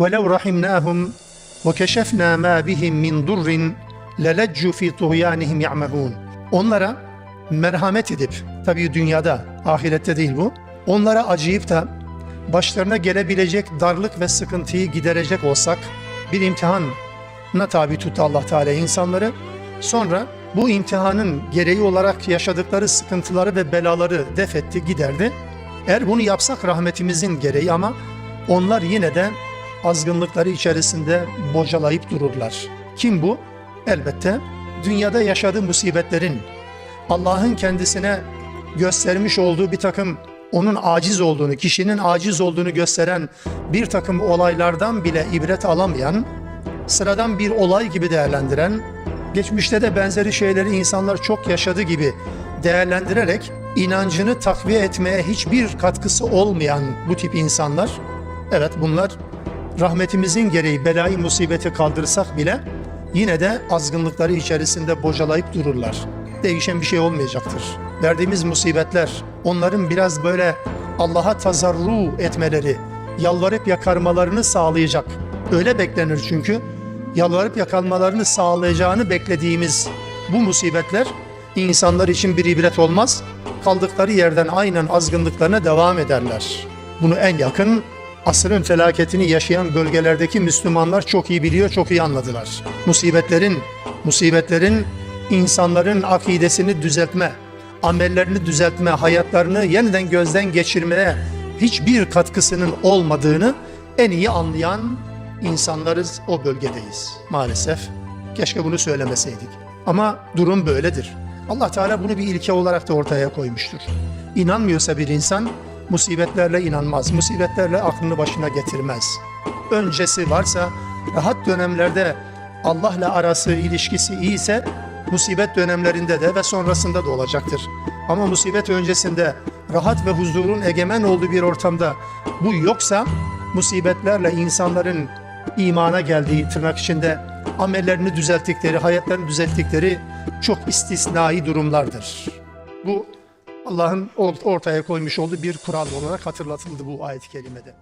وَلَوْ رَحِمْنَاهُمْ وَكَشَفْنَا مَا بِهِمْ مِنْ ضُرٍّ لَلَجُّوا فِي طُغْيَانِهِمْ يَعْمَهُونَ Onlara merhamet edip, tabii dünyada, ahirette değil bu, onlara acıyıp da başlarına gelebilecek darlık ve sıkıntıyı giderecek olsak, bir imtihanla tabi tuttu Allah Teala insanları. Sonra bu imtihanın gereği olarak yaşadıkları sıkıntıları ve belaları def etti, giderdi. Eğer bunu yapsak rahmetimizin gereği ama onlar yine de azgınlıkları içerisinde bocalayıp dururlar. Kim bu? Elbette dünyada yaşadığı musibetlerin, Allah'ın kendisine göstermiş olduğu bir takım onun aciz olduğunu, kişinin aciz olduğunu gösteren bir takım olaylardan bile ibret alamayan, sıradan bir olay gibi değerlendiren, geçmişte de benzeri şeyleri insanlar çok yaşadı gibi değerlendirerek inancını takviye etmeye hiçbir katkısı olmayan bu tip insanlar, evet bunlar rahmetimizin gereği belayı musibeti kaldırsak bile yine de azgınlıkları içerisinde bocalayıp dururlar. Değişen bir şey olmayacaktır. Verdiğimiz musibetler onların biraz böyle Allah'a tazarru etmeleri, yalvarıp yakarmalarını sağlayacak. Öyle beklenir çünkü yalvarıp yakalmalarını sağlayacağını beklediğimiz bu musibetler insanlar için bir ibret olmaz. Kaldıkları yerden aynen azgınlıklarına devam ederler. Bunu en yakın asrın felaketini yaşayan bölgelerdeki Müslümanlar çok iyi biliyor, çok iyi anladılar. Musibetlerin, musibetlerin insanların akidesini düzeltme, amellerini düzeltme, hayatlarını yeniden gözden geçirmeye hiçbir katkısının olmadığını en iyi anlayan insanlarız o bölgedeyiz maalesef. Keşke bunu söylemeseydik. Ama durum böyledir. Allah Teala bunu bir ilke olarak da ortaya koymuştur. İnanmıyorsa bir insan musibetlerle inanmaz, musibetlerle aklını başına getirmez. Öncesi varsa rahat dönemlerde Allah'la arası, ilişkisi iyiyse musibet dönemlerinde de ve sonrasında da olacaktır. Ama musibet öncesinde rahat ve huzurun egemen olduğu bir ortamda bu yoksa musibetlerle insanların imana geldiği tırnak içinde amellerini düzelttikleri, hayatlarını düzelttikleri çok istisnai durumlardır. Bu Allah'ın ortaya koymuş olduğu bir kural olarak hatırlatıldı bu ayet-i kerimede.